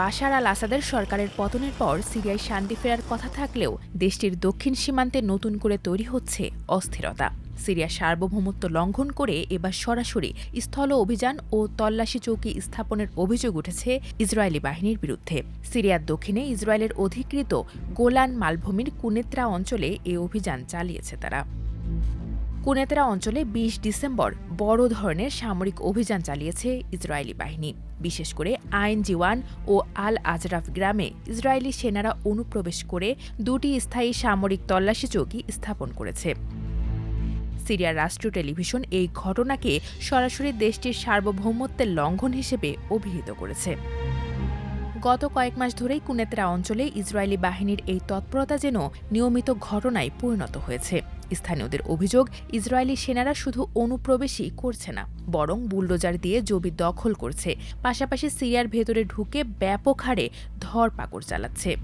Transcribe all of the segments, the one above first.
বাশার আল আসাদের সরকারের পতনের পর সিরিয়ায় শান্তি ফেরার কথা থাকলেও দেশটির দক্ষিণ সীমান্তে নতুন করে তৈরি হচ্ছে অস্থিরতা। সিরিয়ার সার্বভৌমত্ব লঙ্ঘন করে এবার সরাসরি স্থল অভিযান ও তল্লাশি চৌকি স্থাপনের অভিযোগ উঠেছে ইসরায়েলি বাহিনীর বিরুদ্ধে। সিরিয়ার দক্ষিণে ইসরায়েলের অধিকৃত গোলান মালভূমির কুনেত্রা অঞ্চলে এ অভিযান চালিয়েছে তারা। কুনেতরা অঞ্চলে ২০ ডিসেম্বর বড় ধরনের সামরিক অভিযান চালিয়েছে ইসরায়েলি বাহিনী। বিশেষ করে আইন জিওয়ান ও আল আজরাফ গ্রামে ইসরায়েলি সেনারা অনুপ্রবেশ করে দুটি স্থায়ী সামরিক তল্লাশি চৌকি স্থাপন করেছে। সিরিয়ার রাষ্ট্রীয় টেলিভিশন এই ঘটনাকে সরাসরি দেশটির সার্বভৌমত্বের লঙ্ঘন হিসেবে অভিহিত করেছে। গত কয়েক মাস ধরেই কুনেত্রা অঞ্চলে ইসরায়েলি বাহিনীর এই তৎপরতা যেন নিয়মিত ঘটনায় পরিণত হয়েছে। স্থানীয়দের অভিযোগ, ইসরায়েলি সেনারা শুধু অনুপ্রবেশই করছে না, বরং বুলডোজার দিয়ে জমি দখল করছে। পাশাপাশি সিরিয়ার ভেতরে ঢুকে ব্যাপক হারে ধরপাকড় চালাচ্ছে।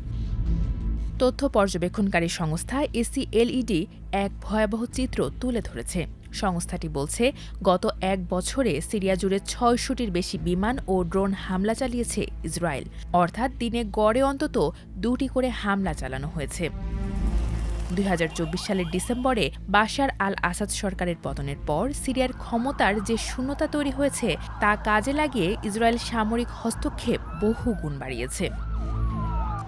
তথ্য পর্যবেক্ষণকারী সংস্থা এসিএলইডি এক ভয়াবহ চিত্র তুলে ধরেছে। সংস্থাটি বলছে, গত এক বছরে সিরিয়া জুড়ে ছয়শটির বেশি বিমান ও ড্রোন হামলা চালিয়েছে ইসরায়েল। অর্থাৎ দিনে গড়ে অন্তত দুটি করে হামলা চালানো হয়েছে। দুই হাজার চব্বিশ সালের ডিসেম্বরে বাশার আল আসাদ সরকারের পতনের পর সিরিয়ার ক্ষমতার যে শূন্যতা তৈরি হয়েছে, তা কাজে লাগিয়ে ইসরায়েল সামরিক হস্তক্ষেপ বহু গুণ বাড়িয়েছে।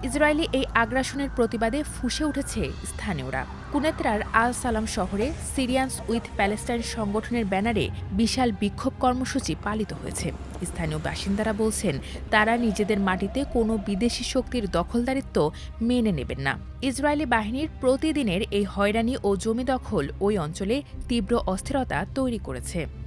ইসরায়েলি এই আগ্রাসনের প্রতিবাদে ফুসে উঠেছে স্থানীয়রা। কুনেত্রার আল সালাম শহরে সিরিয়ানস উইথ প্যালেস্টাইন সংগঠনের ব্যানারে বিশাল বিক্ষোভ কর্মসূচি পালিত হয়েছে। স্থানীয় বাসিন্দারা বলছেন, তারা নিজেদের মাটিতে কোনো বিদেশি শক্তির দখলদারিত্ব মেনে নেবেন না। ইসরায়েলি বাহিনীর প্রতিদিনের এই হয়রানি ও জমি দখল ওই অঞ্চলে তীব্র অস্থিরতা তৈরি করেছে।